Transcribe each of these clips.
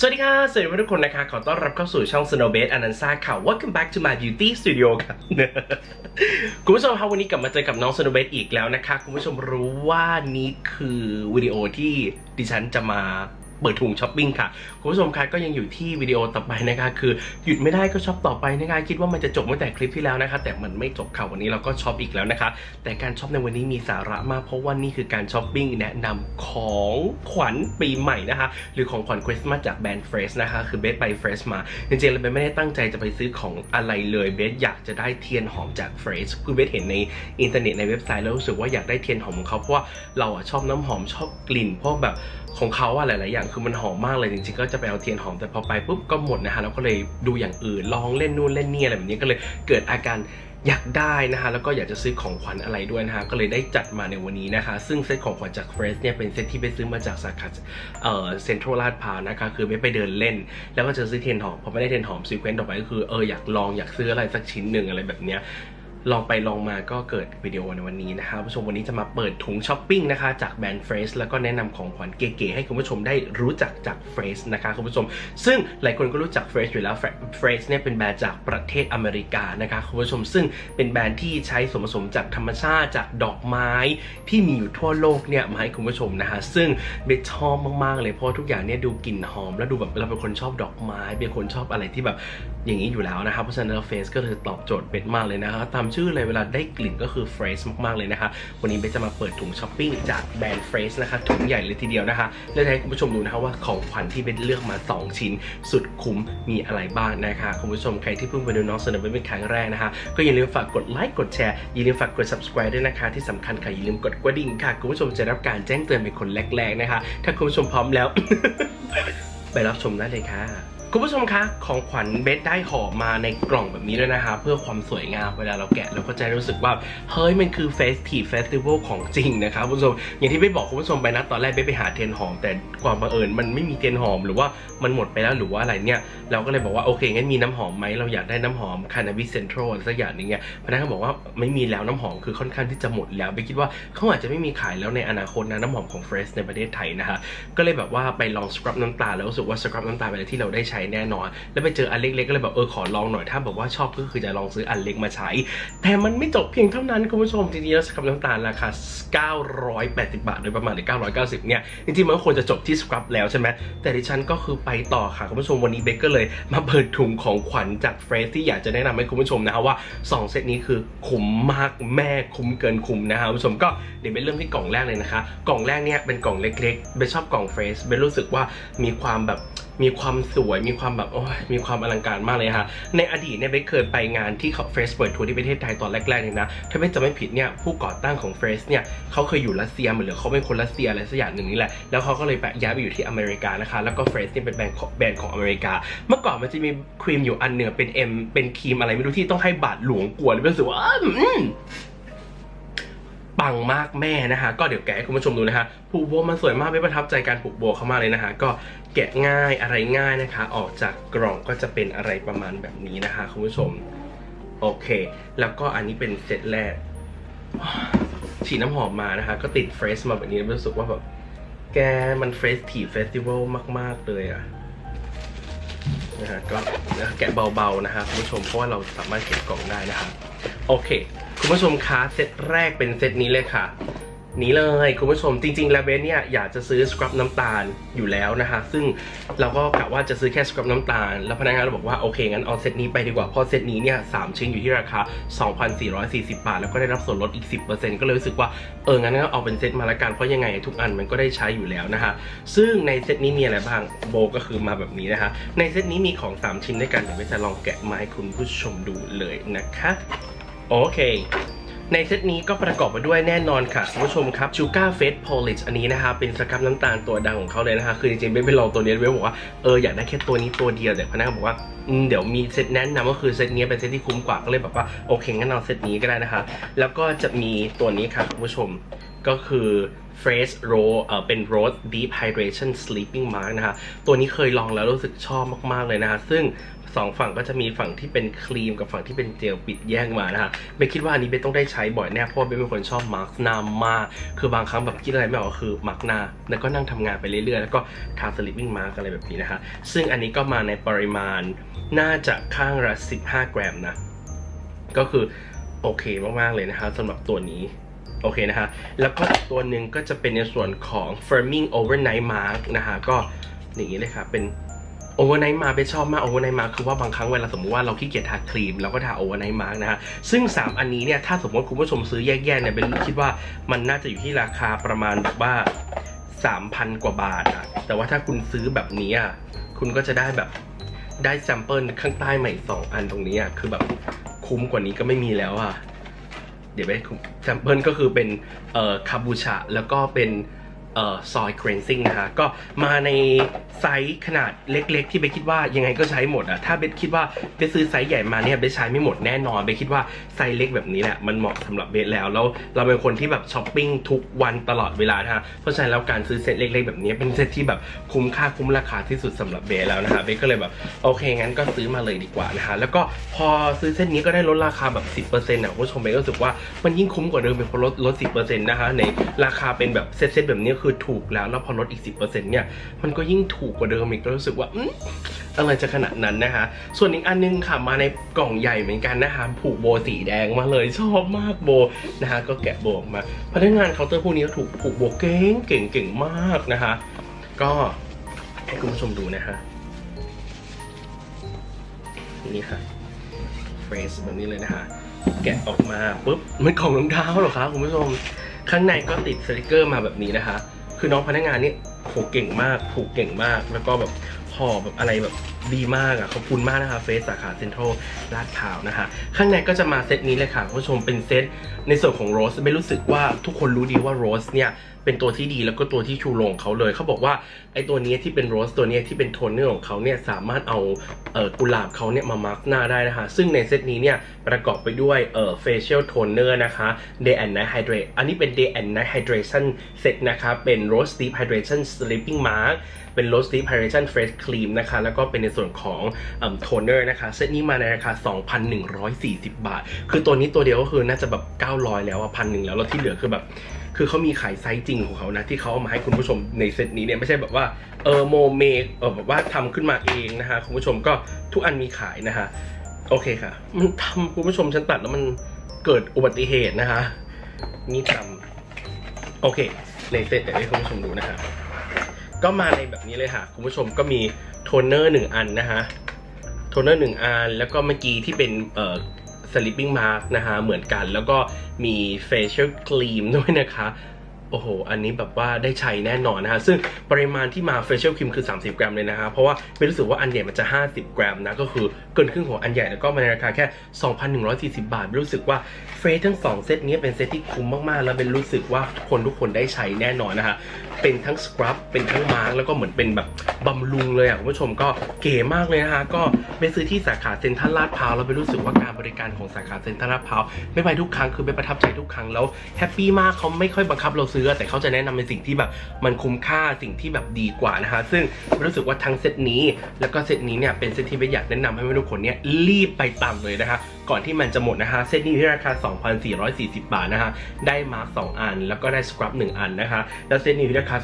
สวัสดีค่ะสวัสดีทุกคนนะคะ ขอต้อนรับเข้าสู่ช่อง Snow b a s e Anansa ค่ะ Welcome back to my beauty studio ค่ะคุณผู้ชมครับวันนี้กลับมาเจอกับน้อง Snow b a s e อีกแล้วนะคะ คุณผู้ชมรู้ว่านี้คือวิดีโอที่ดิฉันจะมา เปิดถุงช้อปปิ้งค่ะคุณผู้ชมคะก็ยังอยู่ที่วิดีโอต่อไปนะคะคือหยุดไม่ได้ก็ช็อปต่อไปนะคะคิดว่ามันจะจบตั้งแต่คลิปที่แล้วนะคะ แต่มันไม่จบค่ะวันนี้เราก็ช็อปอีกแล้วนะคะ แต่การช็อปในวันนี้มีสาระมากเพราะว่านี่คือการช้อปปิ้งแนะนำของขวัญปีใหม่นะคะ หรือของขวัญคริสต์มาสจากแบรนด์เฟรชนะคะ คือเบสไปเฟรชมาจริงๆเบสไม่ได้ตั้งใจจะไปซื้อของอะไรเลยเบสอยากจะได้เทียนหอมจากเฟรชคือเบสเห็นในอินเทอร์เน็ตในเว็บไซต์แล้วรู้สึกว่าอยากได้เทียนหอมของเขาเพราะว่าเราอะชอบน้ำหอมชอบกลิ่นเพราะแบบของเขาอะหลายๆอย่างคือมันหอมมากเลยจริงๆก็จะไปเอาเทียนหอมแต่พอไปปุ๊บก็หมดนะคะแล้วก็เลยดูอย่างอื่นลองเล่นนู่นเล่นนี่อะไรแบบนี้ก็เลยเกิดอาการอยากได้นะคะแล้วก็อยากจะซื้อของขวัญอะไรด้วยนะคะก็เลยได้จัดมาในวันนี้นะคะ ซึ่งเซตของขวัญจากเฟรชเนี่ยเป็นเซตที่ไปซื้อมาจากสาขาเอ่อเซ็นทรัลลาดพร้าวนะคะคือไม่ไปเดินเล่น แล้วก็จะซื้อเทียนหอมพอไม่ได้เทียนหอมซีเควนต์ต่อไปก็คือเอออยากลองอยากซื้ออะไรสักชิ้นหนึ่งอะไรแบบเนี้ย ลองไปลองมาก็เกิดวิดีโอในวันนี้นะคะผู้ชมวันนี้จะมาเปิดถุงช้อปปิ้งนะคะจากแบรนด์เฟรชแล้วก็แนะนำของขวัญเก๋ๆให้คุณผู้ชมได้รู้จักจากเฟรชนะคะคุณผู้ชม ซึ่งหลายคนก็รู้จักเฟรชอยู่แล้วเฟรชเนี่ยเป็นแบรนด์จากประเทศอเมริกานะคะคุณผู้ชม ซึ่งเป็นแบรนด์ที่ใช้ส่วนผสมจากธรรมชาติจากดอกไม้ที่มีอยู่ทั่วโลกเนี่ยมาให้คุณผู้ชมนะคะซึ่งเบชอบมากๆเลยเพราะทุกอย่างเนี่ยดูกลิ่นหอม แล้วดูแบบเราเป็นคนชอบดอกไม้เป็นคนชอบอะไรที่แบบอย่างนี้อยู่แล้วนะครับเพราะฉะนั้นเฟสก็เลยตอบโจทย์เบสมากเลยนะครับตามชื่อเลยเวลาได้กลิ่นก็คือเฟรชมากๆเลยนะคะ วันนี้เบสจะมาเปิดถุงช้อปปิ้งจากแบรนด์เฟรชนะคะถุงใหญ่เลยทีเดียวนะคะและให้คุณผู้ชมดูนะคะว่าของขวัญที่เบสเลือกมา 2 ชิ้น สุดคุ้มมีอะไรบ้างนะคะคุณผู้ชมใครที่เพิ่งไปดูน้องเสนอเบสเป็นครั้งแรกนะคะ ก็อย่าลืมฝากกดไลค์กดแชร์อย่าลืมฝากกด subscribe ด้วยนะคะ ที่สำคัญค่ะอย่าลืมกดกระดิ่งค่ะคุณผู้ชมจะได้รับการแจ้งเตือนเป็นคนแรกๆนะคะ ถ้าคุณผู้ชมพร้อมแล้ว ไปรับชมได้เลยค่ะ คุณผู้ชมคะ ของขวัญเบสได้ห่อมาในกล่องแบบนี้ด้วยนะคะ เพื่อความสวยงามเวลาเราแกะเราก็จะรู้สึกว่า เฮ้ย มันคือเฟสทีฟเฟสติวัลของจริงนะคะคุณผู้ชม อย่างที่เบสบอกคุณผู้ชมไปนะ ตอนแรกเบสไปหาเทียนหอม แต่ความบังเอิญมันไม่มีเทียนหอมหรือว่ามันหมดไปแล้วหรือว่าอะไรเนี่ย เราก็เลยบอกว่า โอเค งั้นมีน้ำหอมไหมเราอยากได้น้ำหอมคานาบิเซนทรัลสักอย่างหนึงเนี่ยพนักงานบอกว่าไม่มีแล้วน้ำหอมคือค่อนข้างที่จะหมดแล้วเบสคิดว่าเขาอาจจะไม่มีขายแล้วในอนาคตนะน้ำหอมของเฟรชในประเทศไทยนะคะก็เลยแบบว่าไปลองสครับน้ำตาลแล้วรู้สึกว่าสครับน้ำตาเป็นอะไรที่เราได้ใช้แน่นอน แล้วไปเจออันเล็กๆก็เลยแบบเออขอลองหน่อยถ้าบอกว่าชอบก็คือจะลองซื้ออันเล็กมาใช้ แต่มันไม่จบเพียงเท่านั้นคุณผู้ชมจริงๆแล้วสครับน้ำตาลราคา 980 บาทโดยประมาณหรือ 990 เนี่ยจริงๆมันก็ควรจะจบที่สครับแล้วใช่ไหมแต่ดิฉันก็คือไปต่อค่ะคุณผู้ชมวันนี้เบเกอร์เลยมาเปิดถุงของขวัญจากเฟรชที่อยากจะแนะนำให้คุณผู้ชมนะคะว่า 2 เซตนี้คือคุ้มมากแม่คุ้มเกินคุ้มนะคะคุณผู้ชมก็เดี๋ยวไปเริ่มที่กล่องแรกเลยนะคะ กล่องแรกเนี่ยเป็นกล่องเล็กๆเบนชอบกล่องเฟรชเบนรู้สึกว่ามีความแบบ มีความสวยมีความแบบโอ้ยมีความอลังการมากเลยฮะในอดีตเนี่ยเบสเคยไปงานที่เขาเฟสเปิดทัวร์ที่ประเทศไทยตอนแรกๆเนี่ยนะถ้าไม่จะไม่ผิดเนี่ยผู้ก่อตั้งของเฟสเนี่ยเขาเคยอยู่รัสเซียเหมือนหรือเขาเป็นคนรัสเซียอะไรสักอย่างหนึ่งนี่แหละแล้วเขาก็เลยไปย้ายไปอยู่ที่อเมริกานะคะแล้วก็เฟสเนี่ยเป็นแบรนด์ของแบรนด์ของอเมริกา เมื่อก่อนมันจะมีครีมอยู่อันเนื้อเป็นเอ็มเป็นครีมอะไรไม่รู้ที่ต้องให้บาทหลวงกลัวเลยรู้สึกว่าอืม ปังมากแม่นะฮะก็เดี๋ยวแกะให้คุณผู้ชมดูนะฮะผูกโบมันสวยมากไม่ประทับใจการผูกโบเขามากเลยนะฮะก็แกะง่ายอะไรง่ายนะคะ ออกจากกล่องก็จะเป็นอะไรประมาณแบบนี้นะคะคุณผู้ชมโอเค แล้วก็อันนี้เป็นเซตแรกฉีดน้ำหอมมานะคะ ก็ติดเฟรชมาแบบนี้รู้สึกว่าแบบแกมันเฟรชทีเฟสติวัลมาก ๆ เลยอะนะฮะก็แกะเบา ๆ นะคะคุณผู้ชมเพราะว่าเราสามารถเก็บกล่องได้นะคะ โอเค คุณผู้ชมคะเซตแรกเป็นเซตนี้เลยค่ะ นี้เลยคุณผู้ชมจริงๆแล้วเบสเนี่ยอยากจะซื้อสครับน้ำตาลอยู่แล้วนะคะ ซึ่งเราก็กะว่าจะซื้อแค่สครับน้ำตาล แล้วพนักงานเราบอกว่าโอเคงั้นเอาเซตนี้ไปดีกว่าเพราะเซตนี้เนี่ยสามชิ้นอยู่ที่ราคา 2,440 บาท แล้วก็ได้รับส่วนลดอีก 10%ก็เลยรู้สึกว่าเอองั้นก็เอาเป็นเซตมาละกันเพราะยังไงทุกอันมันก็ได้ใช้อยู่แล้วนะคะ ซึ่งในเซตนี้มีอะไรบ้างโบก็คือมาแบบนี้นะคะ ในเซตนี้มีของ 3 ชิ้นด้วยกันเดี๋ยวเบสจะลองแกะมาให้คุณผู้ชมดูเลยนะคะ โอเค ในเซตนี้ก็ประกอบไปด้วยแน่นอนค่ะคุณผู้ชมครับ Sugar Face Polish อันนี้นะคะเป็นสครับน้ำตาลตัวดังของเขาเลยนะคะ คือจริงๆเบสไปลองตัวนี้เบสบอกว่าเอออยากได้แค่ตัวนี้ตัวเดียวแต่พนักงานบอกว่าเดี๋ยวมีเซตแนะนำก็คือเซตนี้เป็นเซตที่คุ้มกว่าก็เลยแบบว่าโอเคงั้นเอาเซตนี้ก็ได้นะคะ แล้วก็จะมีตัวนี้ค่ะคุณผู้ชมก็คือ f r e s h r o เอ่อเป็น Rose Deep Hydration Sleeping Mask นะคะ ตัวนี้เคยลองแล้วรู้สึกชอบมาก ๆ เลยนะคะ ซึ่ง สองฝั่งก็จะมีฝั่งที่เป็นครีมกับฝั่งที่เป็นเจลปิดแยกมานะคะเบคคิดว่าอันนี้เบคต้องได้ใช้บ่อยแน่เพราะเบคเป็นคนชอบมาร์กหน้ามาก คือบางครั้งแบบคิดอะไรไม่ออกคือมาร์กหน้า แล้วก็นั่งทำงานไปเรื่อยๆ แล้วก็ทา sleeping mask อะไรแบบนี้นะคะ ซึ่งอันนี้ก็มาในปริมาณน่าจะข้างละ15 กรัมนะ ก็คือโอเคมากๆเลยนะคะสำหรับตัวนี้โอเคนะคะ แล้วก็ตัวหนึ่งก็จะเป็นในส่วนของ firming overnight mask นะคะ ก็อย่างนี้เลยค่ะ เป็น overnight mask เป็นชอบมาก overnight mask คือว่าบางครั้งเวลาสมมติว่าเราขี้เกียจทาครีมเราก็ทา overnight mask นะฮะซึ่ง 3 อันนี้เนี่ยถ้าสมมติคุณผู้ชมซื้อแยกๆเนี่ยเป็นคิดว่ามันน่าจะอยู่ที่ราคาประมาณแบบว่า 3,000 กว่าบาทอะแต่ว่าถ้าคุณซื้อแบบนี้อะคุณก็จะได้แบบได้แซมเปิลข้างใต้ใหม่สองอันตรงนี้อะคือแบบคุ้มกว่านี้ก็ไม่มีแล้วอะเดี๋ยวไปแซมเปิลก็คือเป็นเอ่อคาบูชาแล้วก็เป็น อ่อซอยเครนซิ่งนะคะก็มาในไซส์ขนาดเล็กๆ ที่เบสคิดว่ายังไงก็ใช้หมดอะถ้าเบสคิดว่าเบสซื้อไซส์ใหญ่มาเนี่ยเบสใช้ไม่หมดแน่นอนเบสคิดว่าไซส์เล็กแบบนี้แหละมันเหมาะสำหรับเบสแล้วแล้วเราเป็นคนที่แบบช้อปปิ้งทุกวันตลอดเวลานะคะเพราะฉะนั้นแล้วการซื้อเซตเล็ก ๆ แบบนี้เป็นเซตที่แบบคุ้มค่าคุ้มราคาที่สุดสำหรับเบสแล้วนะคะเบสก็เลยแบบโอเคงั้นก็ซื้อมาเลยดีกว่านะคะแล้วก็พอซื้อเซตนี้ก็ได้ลดราคาแบบ 10%นะคุณผู้ชมเบสก็รู้สึกว่ามันยิ่งคุ้มกว่าเดิมเป็นเพราะลดลด10%นะคะในราคาเป็นแบบเซตเซตแบบนี้คือถูกแล้วแล้วพอลดอีก 10%เนี่ยมันก็ยิ่งถูกกว่าเดิมอีกก็รู้สึกว่าอะไรจะขนาดนั้นนะคะ ส่วนอีกอันนึงค่ะมาในกล่องใหญ่เหมือนกันนะคะ ผูกโบสีแดงมาเลยชอบมากโบนะคะก็แกะโบออกมา พนักงานเคาน์เตอร์พวกนี้ก็ถูกผูกโบเก่งเก่งเก่งมากนะคะ ก็ให้คุณผู้ชมดูนะคะนี่ค่ะเฟสแบบนี้เลยนะคะ แกะออกมาปุ๊บมันของรองเท้าหรอคะคุณผู้ชม ข้างในก็ติดสติกเกอร์มาแบบนี้นะคะ คือน้องพนักงานนี่โหเก่งมากผูกเก่งมาก แล้วก็แบบห่อแบบอะไรแบบ ดีมากอะขอบคุณมากนะคะเฟสสาขาเซ็นทรัลลาดพร้าวนะคะ ข้างในก็จะมาเซตนี้เลยค่ะคุณผู้ชมเป็นเซตในส่วนของโรสไม่รู้สึกว่าทุกคนรู้ดีว่าโรสเนี่ยเป็นตัวที่ดีแล้วก็ตัวที่ชูโรงเขาเลย เขาบอกว่าไอ้ตัวนี้ที่เป็นโรสตัวนี้ที่เป็นโทนเนอร์ของเขาเนี่ยสามารถเอาเอ่อกุหลาบเขาเนี่ยมามาร์กหน้าได้นะคะ ซึ่งในเซตนี้เนี่ยประกอบไปด้วยเอ่อ facial toner นะคะ day and night hydrate อันนี้เป็น day and night hydration set นะคะเป็น rose deep hydration sleeping mask เป็น rose deep hydration fresh cream นะคะแล้วก็เป็นในส่วนของโทนเนอร์นะคะเซตนี้มาในราคา 2,140 บาท คือตัวนี้ตัวเดียวก็คือน่าจะแบบ 900 แล้วอะพันหนึ่งแล้วแล้วที่เหลือคือแบบคือเขามีขายไซส์จริงของเขานะ ที่เขาเอามาให้คุณผู้ชมในเซตนี้เนี่ยไม่ใช่แบบว่าเออโมเมกเออแบบว่าทำขึ้นมาเองนะคะคุณผู้ชมก็ทุกอันมีขายนะคะโอเคค่ะ มันทำคุณผู้ชมฉันตัดแล้วมันเกิดอุบัติเหตุนะคะนี่ทำโอเค ในเซตเดี๋ยวให้คุณผู้ชมดูนะคะก็มาในแบบนี้เลยค่ะ คุณผู้ชมก็มี โทนเนอร์หนึ่งอันนะคะโทนเนอร์หนึ่งอัน แล้วก็เมื่อกี้ที่เป็นเอ่อ sleeping mask นะคะเหมือนกัน แล้วก็มี facial cream ด้วยนะคะโอ้โห อันนี้แบบว่าได้ใช้แน่นอนนะฮะ ซึ่งปริมาณที่มา facial cream คือ 30 กรัมเลยนะฮะ เพราะว่าไม่รู้สึกว่าอันใหญ่มันจะ 50 กรัมนะ ก็คือเกินครึ่งของอันใหญ่แล้วก็มาในราคาแค่ 2,140 บาท รู้สึกว่าเฟสทั้ง 2 เซตนี้เป็นเซตที่คุ้มมาก ๆ แล้วเป็นรู้สึกว่าทุกคนทุกคนได้ใช้แน่นอนนะฮะเป็นทั้งสครับเป็นทั้งมาร์กแล้วก็เหมือนเป็นแบบบำรุงเลยอะคุณผู้ชมก็เก๋มากเลยนะคะก็ไปซื้อที่สาขาเซ็นทรัลลาดพร้าวแล้วไปรู้สึกว่าการบริการของสาขาเซ็นทรัลลาดพร้าวไม่ไปทุกครั้งคือไปประทับใจทุกครั้งแล้วแฮปปี้มากเขาไม่ค่อยบังคับเราซื้อ แต่เขาจะแนะนำในสิ่งที่แบบมันคุ้มค่าสิ่งที่แบบดีกว่านะคะซึ่งรู้สึกว่าทั้งเซตนี้ แล้วก็เซตนี้เนี่ยเป็นเซตที่ไม่อยากแนะนำให้ทุกคนเนี่ยรีบไปตามเลยนะคะ ก่อนที่มันจะหมดนะคะ เซตนี้ที่ราคา 2,440 บาทนะคะ ได้มาร์ก2อัน แล้วก็ได้สครับ1อันนะคะ แล้วเซตนี้ที่ราคา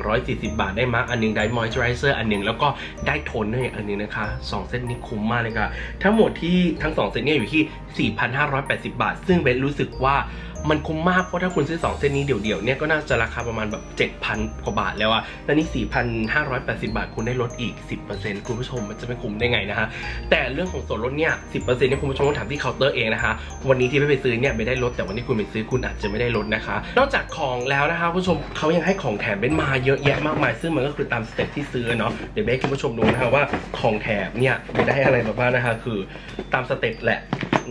2,140 บาท ได้มาร์กอันหนึง ได้มอยส์เจอไรเซอร์อันหนึง แล้วก็ได้โทนเนอร์อันหนึงนะคะ 2 เซตนี้คุ้มมากเลยค่ะ ทั้งหมดที่ทั้ง 2 เซตนี้อยู่ที่ 4,580 บาท ซึ่งเบนรู้สึกว่า มันคุ้มมากเพราะถ้าคุณซื้อ 2เซตนี้เดี่ยวๆเนี่ยก็น่าจะราคาประมาณแบบ 7,000 กว่าบาทแล้วอะแล้วนี่ 4,580 บาท คุณได้ลดอีก 10%คุณผู้ชมมันจะไม่คุ้มได้ไงนะคะ แต่เรื่องของส่วนลดเนี่ย 10%เนี่ยคุณผู้ชมต้องถามที่เคาน์เตอร์เองนะคะ วันนี้ที่ไม่ไปซื้อเนี่ยไม่ได้ลดแต่วันที่คุณไปซื้อคุณอาจจะไม่ได้ลดนะคะ นอกจากของแล้วนะคะคุณผู้ชมเขายังให้ของแถมเป็นมาเยอะแยะมากมาย ซึ่งมันก็คือตามสเต็ปที่ซื้อเนาะเดี๋ยวเบสให้คุณผู้ชมดูนะคะว่าของแถมเนี่ยไม่ได้อะไรมาบ้างนะคะ คือตามสเต็ปแหละ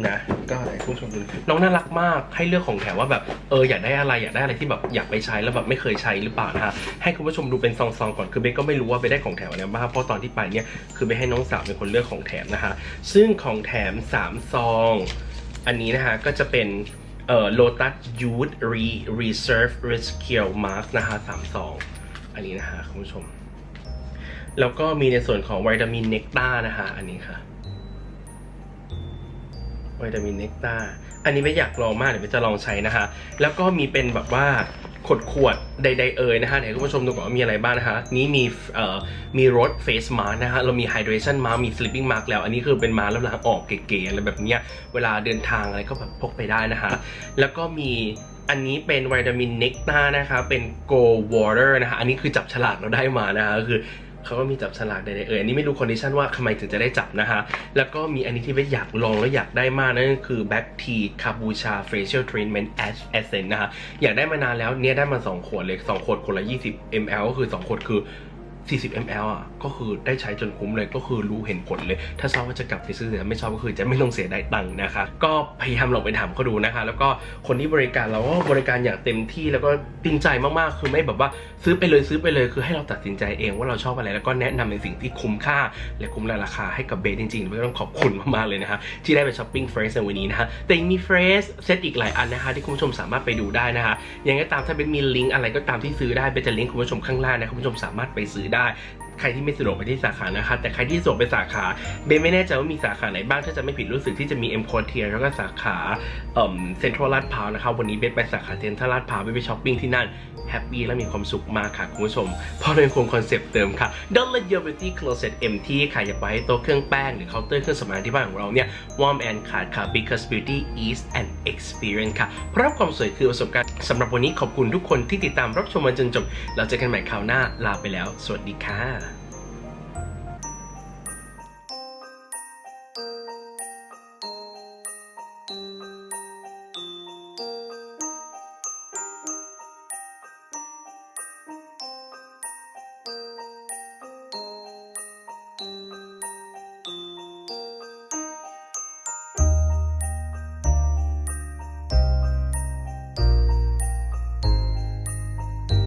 นะ ก็ให้คุณผู้ชมดูน้องน่ารักมากให้เลือกของแถมว่าแบบเอออยากได้อะไรอยากได้อะไรที่แบบอยากไปใช้แล้วแบบไม่เคยใช้หรือเปล่านะคะให้คุณผู้ชมดูเป็นซองๆก่อนคือเบสก็ไม่รู้ว่าไปได้ของแถมอะไรบ้างเพราะตอนที่ไปเนี่ยคือไปให้น้องสาวเป็นคนเลือกของแถมนะคะซึ่งของแถม3ซองอันนี้นะคะก็จะเป็นเอ่อ Lotus Youth Re Reserve Rescue Mask นะคะสามซองอันนี้นะคะคุณผู้ชม แล้วก็มีในส่วนของวิตามินเนกตานะคะอันนี้ค่ะ วิตามินเนกตาอันนี้ไม่อยากลองมากเดี๋ยวไม่จะลองใช้นะคะ แล้วก็มีเป็นแบบว่าขวดขวดใดๆเอ่ยนะคะเดี๋ยวคุณผู้ชมดูก่อนว่ามีอะไรบ้างนะคะ นี้มีเอ่อมีรสเฟสมาร์นะคะเรามีไฮเดรชั่นมาร์มี sleeping mask แล้ว อันนี้คือเป็นมาแล้วล้างออกเก๋ๆอะไรแบบเนี้ยเวลาเดินทางอะไรก็แบบพกไปได้นะคะ แล้วก็มีอันนี้เป็นวิตามินเนกตานะคะเป็น Go Water นะคะอันนี้คือจับฉลากเราได้มานะคะคือ เขาก็มีจับฉลากใดๆเอออันนี้ไม่รู้คอนดิชันว่าทำไมถึงจะได้จับนะคะ แล้วก็มีอันนี้ที่เบสอยากลองแล้วอยากได้มากนั่นก็คือแบ็กทีคาบูชาเฟเชียลทรีทเมนต์แอสเอเซนนะคะ อยากได้มานานแล้วเนี่ยได้มา 2 ขวดเลย 2 ขวดคนละ 20 ml ก็คือ 2 ขวดคือ 40 ml อะก็คือได้ใช้จนคุ้มเลยก็คือรู้เห็นผลเลย ถ้าชอบก็จะกลับไปซื้อแต่ไม่ชอบก็คือจะไม่ต้องเสียดายตังค์นะคะ ก็พยายามลองไปถามเขาดูนะคะ แล้วก็คนที่บริการเราก็บริการอย่างเต็มที่แล้วก็จริงใจมากๆ คือไม่แบบว่าซื้อไปเลยซื้อไปเลยคือให้เราตัดสินใจเองว่าเราชอบอะไรแล้วก็แนะนำในสิ่งที่คุ้มค่า และคุ้มราคาให้กับเบสจริงๆก็ต้องขอบคุณมากๆเลยนะคะที่ได้ไปช้อปปิ้งเฟรชในวันนี้นะคะแต่ยังมีเฟรชเซตอีกหลายอันนะคะที่คุณผู้ชมสามารถไปดูได้นะคะยังไงตามถ้าเป็นมีลิงก์อะไรก็ตามที่ซื้อได้เบสจะลิงก์คุณผู้ชมข้างล่างนะคุณผู้ชมสามารถไปซื้อได้ Th ใครที่ไม่สะดวกไปที่สาขานะคะ แต่ใครที่สะดวกไปสาขาเบนไม่แน่ใจว่ามีสาขาไหนบ้างถ้าจะไม่ผิดรู้สึกที่จะมีเอ็มคอเทียแล้วก็สาขาเซ็นทรัลลาดพร้าวนะคะวันนี้เบนไปสาขาเซ็นทรัลลาดพร้าวไปช้อปปิ้งที่นั่นแฮปปี้และมีความสุขมากค่ะคุณผู้ชม เพราะเรายังคงคอนเซปต์เดิมค่ะ Don't let your beauty closet empty ค่ะ อย่าปล่อยให้โต๊ะเครื่องแป้ง หรือเคาน์เตอร์เครื่องสำอางที่บ้านของเราเนี่ย warm and ขาดค่ะ because beauty is an experience ค่ะ เพราะความสวยคือประสบการณ์สำหรับวันนี้ขอบคุณทุกคนที่ติดตามรับชมมาจนจบ เราเจอกันใหม่คราวหน้าลาไปแล้ว สวัสดีค่ะ